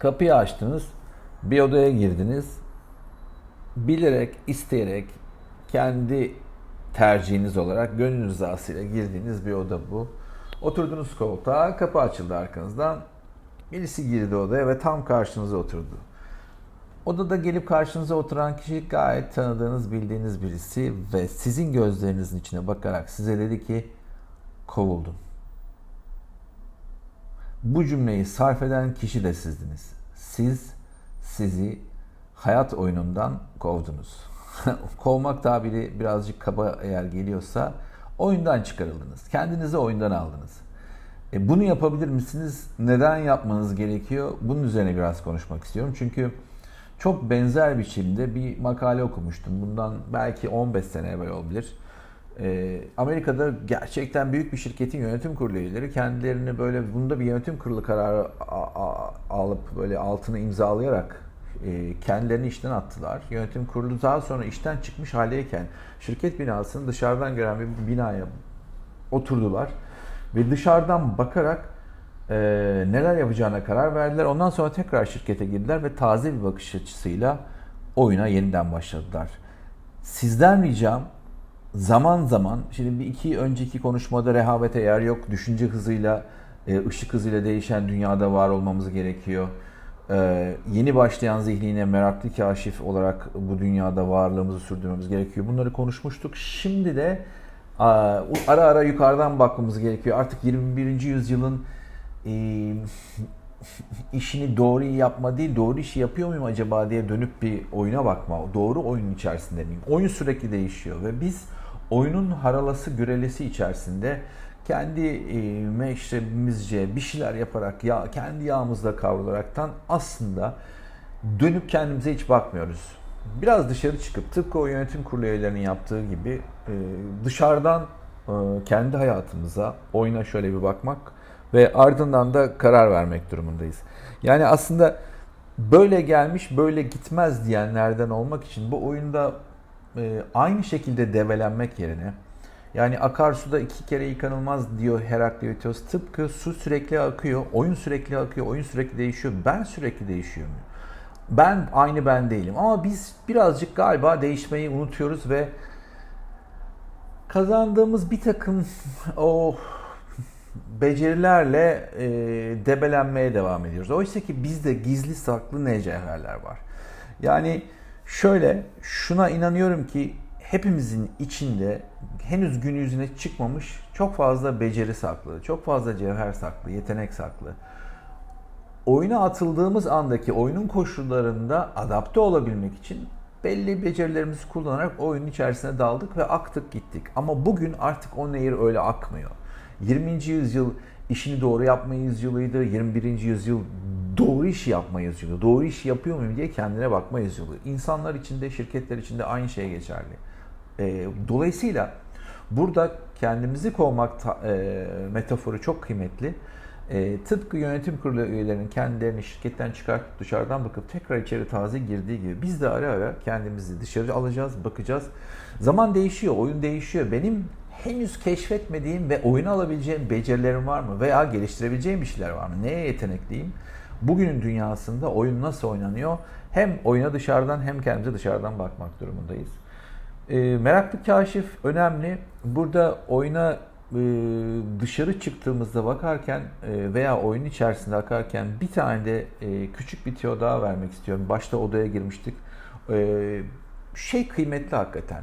Kapıyı açtınız, bir odaya girdiniz. Bilerek, isteyerek, kendi tercihiniz olarak gönül rızasıyla girdiğiniz bir oda bu. Oturdunuz koltuğa, kapı açıldı arkanızdan. Birisi girdi odaya ve tam karşınıza oturdu. Odada gelip karşınıza oturan kişi gayet tanıdığınız, bildiğiniz birisi ve sizin gözlerinizin içine bakarak size dedi ki kovuldun. Bu cümleyi sarf eden kişi de sizdiniz. Siz sizi hayat oyunundan kovdunuz. Kovmak tabiri birazcık kaba eğer geliyorsa oyundan çıkarıldınız. Kendinizi oyundan aldınız. E bunu yapabilir misiniz? Neden yapmanız gerekiyor? Bunun üzerine biraz konuşmak istiyorum. Çünkü çok benzer biçimde bir makale okumuştum. Bundan belki 15 sene evvel olabilir. Ee, Amerika'da gerçekten büyük bir şirketin yönetim kurulu üyeleri kendilerini böyle bunda bir yönetim kurulu kararı alıp böyle altını imzalayarak e, kendilerini işten attılar. Yönetim kurulu daha sonra işten çıkmış haldeyken şirket binasını dışarıdan gören bir binaya oturdular ve dışarıdan bakarak e, neler yapacağına karar verdiler. Ondan sonra tekrar şirkete girdiler ve taze bir bakış açısıyla oyuna yeniden başladılar. Sizden ricam zaman zaman, şimdi bir iki önceki konuşmada rehavete yer yok. Düşünce hızıyla, e, ışık hızıyla değişen dünyada var olmamız gerekiyor. E, yeni başlayan zihnine meraklı kaşif olarak bu dünyada varlığımızı sürdürmemiz gerekiyor. Bunları konuşmuştuk. Şimdi de ara ara yukarıdan bakmamız gerekiyor. Artık 21. yüzyılın e, işini doğru yapma değil, doğru işi yapıyor muyum acaba diye dönüp bir oyuna bakma. Doğru oyunun içerisinde miyim? Oyun sürekli değişiyor ve biz oyunun haralası gürelesi içerisinde kendi e, meşrebimizce bir şeyler yaparak ya kendi yağımızla kavrularaktan aslında dönüp kendimize hiç bakmıyoruz. Biraz dışarı çıkıp tıpkı o yönetim kurulu üyelerinin yaptığı gibi e, dışarıdan e, kendi hayatımıza, oyuna şöyle bir bakmak ve ardından da karar vermek durumundayız. Yani aslında böyle gelmiş böyle gitmez diyenlerden olmak için bu oyunda e, aynı şekilde develenmek yerine yani akarsuda iki kere yıkanılmaz diyor Herakleitos. Tıpkı su sürekli akıyor, oyun sürekli akıyor, oyun sürekli değişiyor. Ben sürekli değişiyor mu? Ben aynı ben değilim. Ama biz birazcık galiba değişmeyi unutuyoruz ve kazandığımız bir takım o becerilerle e, debelenmeye devam ediyoruz. Oysa ki bizde gizli saklı ne cevherler var. Yani şöyle şuna inanıyorum ki hepimizin içinde henüz gün yüzüne çıkmamış çok fazla beceri saklı, çok fazla cevher saklı, yetenek saklı. Oyuna atıldığımız andaki oyunun koşullarında adapte olabilmek için belli becerilerimizi kullanarak oyunun içerisine daldık ve aktık gittik. Ama bugün artık o nehir öyle akmıyor. 20. yüzyıl işini doğru yapma yüzyılıydı. 21. yüzyıl doğru işi yapma yüzyılı. Doğru işi yapıyor muyum diye kendine bakma yüzyılı. İnsanlar için de şirketler için de aynı şey geçerli. E, dolayısıyla burada kendimizi kovmak e, metaforu çok kıymetli. E, tıpkı yönetim kurulu üyelerinin kendilerini şirketten çıkartıp dışarıdan bakıp tekrar içeri taze girdiği gibi biz de ara ara kendimizi dışarı alacağız, bakacağız. Zaman değişiyor, oyun değişiyor. Benim henüz keşfetmediğim ve oyuna alabileceğim becerilerim var mı? Veya geliştirebileceğim bir şeyler var mı? Neye yetenekliyim? Bugünün dünyasında oyun nasıl oynanıyor? Hem oyuna dışarıdan hem kendimize dışarıdan bakmak durumundayız. E, meraklı kaşif önemli. Burada oyuna e, dışarı çıktığımızda bakarken e, veya oyun içerisinde akarken bir tane de e, küçük bir tüyo daha vermek istiyorum. Başta odaya girmiştik. E, şey kıymetli hakikaten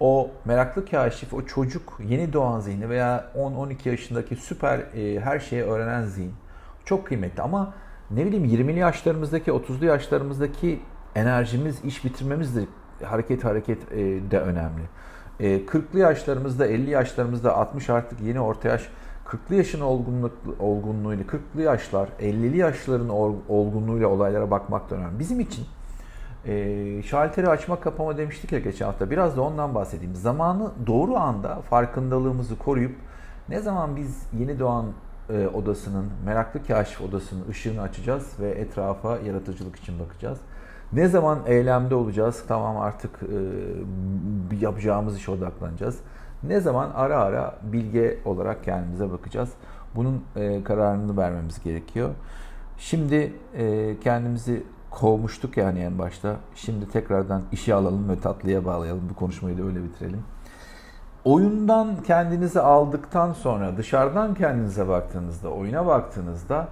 o meraklı kaşif, o çocuk, yeni doğan zihni veya 10-12 yaşındaki süper e, her şeyi öğrenen zihin çok kıymetli. Ama ne bileyim 20'li yaşlarımızdaki, 30'lu yaşlarımızdaki enerjimiz, iş bitirmemiz de hareket hareket e, de önemli. E, 40'lı yaşlarımızda, 50 yaşlarımızda, 60 artık yeni orta yaş, 40'lı yaşın olgunluk, olgunluğuyla, 40'lı yaşlar, 50'li yaşların olgunluğuyla olaylara bakmak da önemli. Bizim için e, şalteri açma kapama demiştik ya geçen hafta. Biraz da ondan bahsedeyim. Zamanı doğru anda farkındalığımızı koruyup ne zaman biz yeni doğan e, odasının, meraklı kaşif odasının ışığını açacağız ve etrafa yaratıcılık için bakacağız. Ne zaman eylemde olacağız? Tamam artık e, yapacağımız işe odaklanacağız. Ne zaman ara ara bilge olarak kendimize bakacağız. Bunun e, kararını vermemiz gerekiyor. Şimdi e, kendimizi kovmuştuk yani en başta. Şimdi tekrardan işe alalım ve tatlıya bağlayalım. Bu konuşmayı da öyle bitirelim. Oyundan kendinizi aldıktan sonra dışarıdan kendinize baktığınızda, oyuna baktığınızda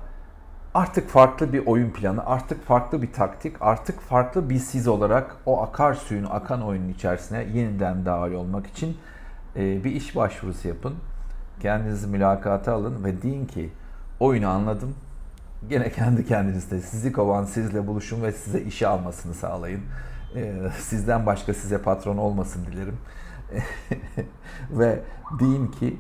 artık farklı bir oyun planı, artık farklı bir taktik, artık farklı bir siz olarak o akar suyun akan oyunun içerisine yeniden dahil olmak için e, bir iş başvurusu yapın. Kendinizi mülakata alın ve deyin ki oyunu anladım. Gene kendi kendinizde sizi kovan sizle buluşun ve size işe almasını sağlayın. E, Sizden başka size patron olmasın dilerim. ve deyin ki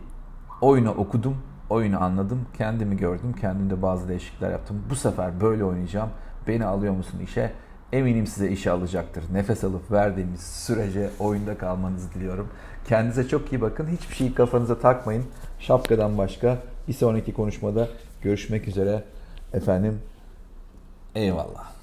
oyunu okudum, oyunu anladım, kendimi gördüm, kendimde bazı değişiklikler yaptım. Bu sefer böyle oynayacağım. Beni alıyor musun işe? Eminim size işe alacaktır. Nefes alıp verdiğimiz sürece oyunda kalmanızı diliyorum. Kendinize çok iyi bakın. Hiçbir şeyi kafanıza takmayın. Şapkadan başka. Bir sonraki konuşmada görüşmek üzere. Efendim eyvallah.